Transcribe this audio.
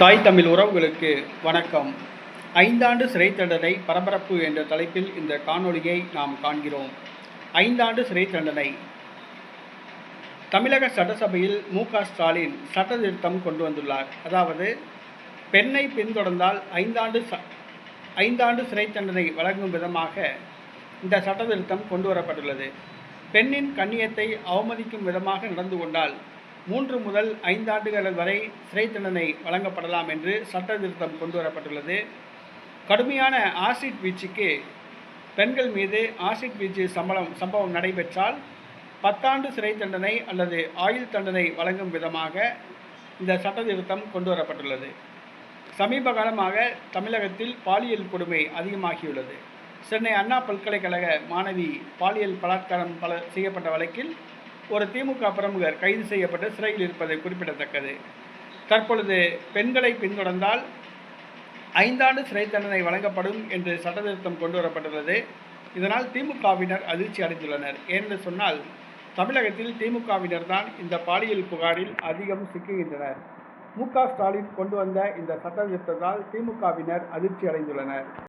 தாய் தமிழ் உறவுகளுக்கு வணக்கம். ஐந்தாண்டு சிறை தண்டனை பரபரப்பு என்ற தலைப்பில் இந்த காணொளியை நாம் காண்கிறோம். ஐந்தாண்டு சிறை தண்டனை. தமிழக சட்டசபையில் மு க ஸ்டாலின் சட்டத்திருத்தம் கொண்டு வந்துள்ளார். அதாவது பெண்ணை பின்தொடர்ந்தால் ஐந்தாண்டு ச ஐந்தாண்டு சிறை தண்டனை வழங்கும் விதமாக இந்த சட்டத்திருத்தம் கொண்டு வரப்பட்டுள்ளது. பெண்ணின் கண்ணியத்தை அவமதிக்கும் விதமாக நடந்து கொண்டால் மூன்று முதல் ஐந்தாண்டுகள் வரை சிறை தண்டனை வழங்கப்படலாம் என்று சட்ட திருத்தம் கொண்டு வரப்பட்டுள்ளது கடுமையான ஆசிட் வீச்சுக்கு பெண்கள் மீது ஆசிட் வீச்சு சம்பளம் சம்பவம் நடைபெற்றால் பத்தாண்டு சிறை தண்டனை அல்லது ஆயுள் தண்டனை வழங்கும் விதமாக இந்த சட்ட திருத்தம் கொண்டு வரப்பட்டுள்ளது சமீப காலமாக தமிழகத்தில் பாலியல் கொடுமை அதிகமாகியுள்ளது. சென்னை அண்ணா பல்கலைக்கழக மாணவி பாலியல் பலாத்காரம் பல செய்யப்பட்ட வழக்கில் ஒரு திமுக பிரமுகர் கைது செய்யப்பட்டு சிறையில் இருப்பது குறிப்பிடத்தக்கது. தற்பொழுது பெண்களை பின்தொடர்ந்தால் ஐந்தாண்டு சிறை தண்டனை வழங்கப்படும் என்று சட்டத்திருத்தம் கொண்டு வரப்பட்டுள்ளது இதனால் திமுகவினர் அதிர்ச்சி அடைந்துள்ளனர். ஏனென்று சொன்னால் தமிழகத்தில் திமுகவினர் தான் இந்த பாலியல் புகாரில் அதிகம் சிக்குகின்றனர். மு க ஸ்டாலின் கொண்டு வந்த இந்த சட்டத்திருத்தத்தால் திமுகவினர் அதிர்ச்சி அடைந்துள்ளனர்.